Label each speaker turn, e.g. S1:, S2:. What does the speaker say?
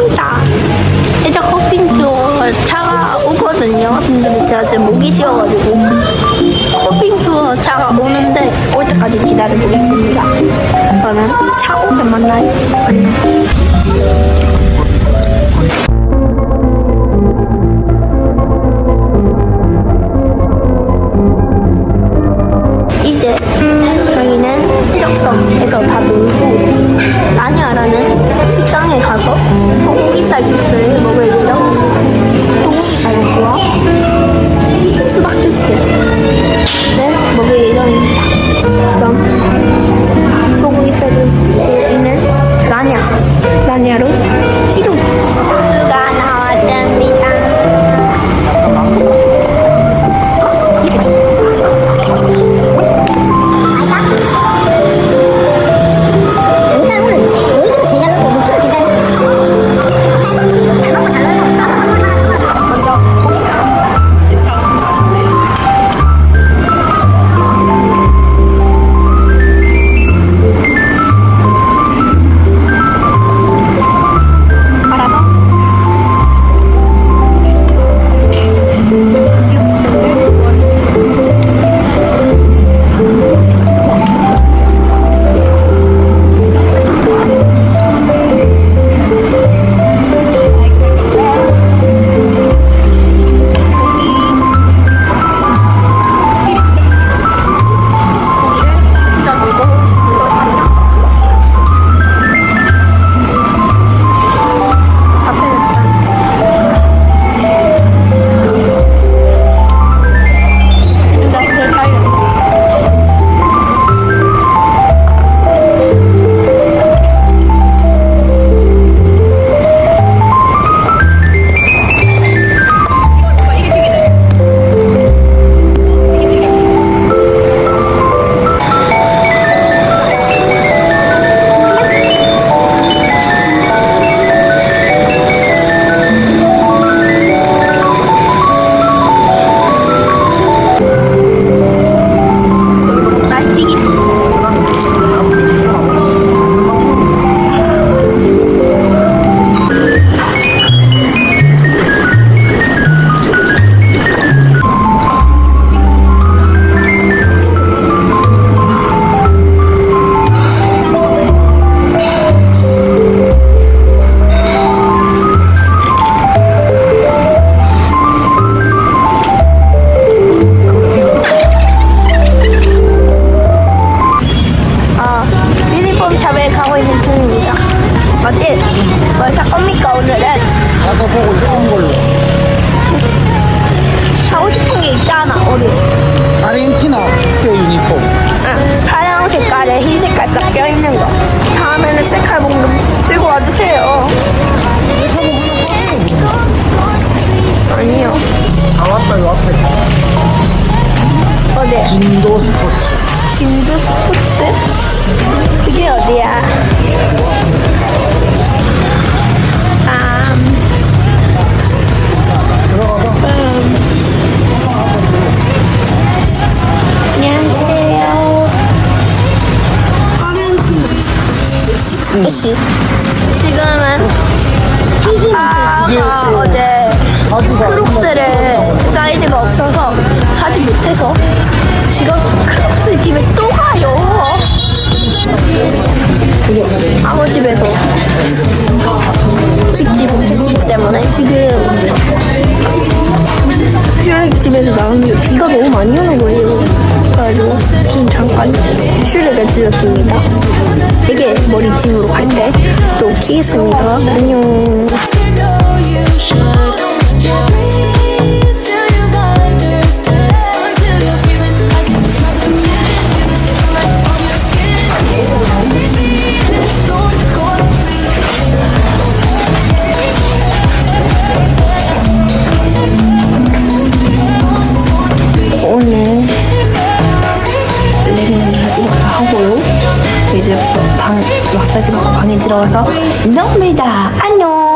S1: 옵니다. 이제 커핑투어 차가 오거든요. 근데 제가 지금 목이
S2: 쉬어가지고
S1: 커핑투어 차가 오는데 올 때까지 기다려보겠습니다. 그러면 차
S3: 오면
S1: 만나요. 만나요. 있잖아, 우리.
S3: 아르헨티나 국대 유니폼.
S1: 응. 파랑 색깔에 흰 색깔 딱 껴있는 거. 다음에는 색깔 봉금 들고 와주세요. 아니요.
S3: 다 왔다, 요 앞에.
S1: 어디?
S3: 진도 스포츠.
S1: 진주 스포츠? 그게 어디야? 씨. 지금은 아빠가 어제
S3: 가구가
S1: 크록스를 사이즈가 없어서 사지 못해서 지금 크록스 집에 또 가요. 아버 집에서 찍지 못했기 때문에 지금 슈렉 집에서 나오는데 비가 너무 많이 오는 거예요. 슈렉을 들렸습니다. 되게 머리 집으로 갈때 또 키겠습니다. 안녕. 하고요. 이제 방 마사지 받고 방에 들어가서 운동합니다. 안녕.